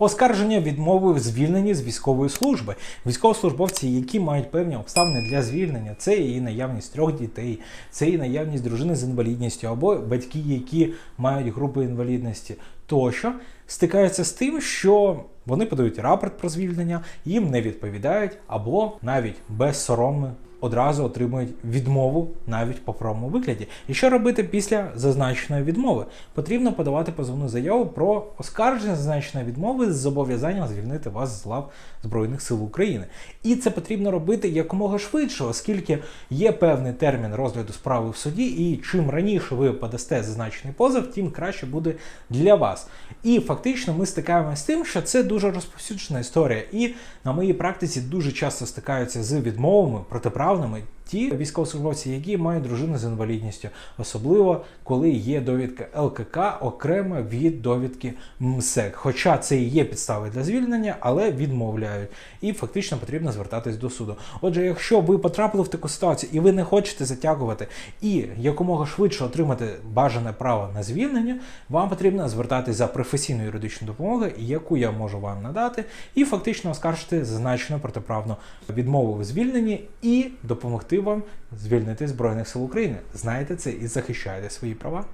Оскарження відмови в звільненні з військової служби. Військовослужбовці, які мають певні обставини для звільнення, це і наявність трьох дітей, це і наявність дружини з інвалідністю, або батьки, які мають групи інвалідності, тощо стикаються з тим, що вони подають рапорт про звільнення, їм не відповідають, або навіть без сорому одразу отримують відмову навіть в паперовому вигляді. І що робити після зазначеної відмови? Потрібно подавати позовну заяву про оскарження зазначеної відмови з зобов'язанням звільнити вас з лав Збройних сил України. І це потрібно робити якомога швидше, оскільки є певний термін розгляду справи в суді, і чим раніше ви подасте зазначений позов, тим краще буде для вас. І фактично ми стикаємося з тим, що це дуже розповсюджена історія. І на моїй практиці дуже часто стикаються з відмовами tal, não, né, mas ті військовослужбовці, які мають дружину з інвалідністю, особливо коли є довідка ЛКК окремо від довідки МСЕК. Хоча це і є підстави для звільнення, але відмовляють. І фактично потрібно звертатись до суду. Отже, якщо ви потрапили в таку ситуацію і ви не хочете затягувати і якомога швидше отримати бажане право на звільнення, вам потрібно звертатись за професійною юридичною допомогою, яку я можу вам надати, і фактично оскаржити зазначену протиправну відмову в звільненні і допомогти вам звільнити Збройних сил України. Знаєте це і захищаєте свої права.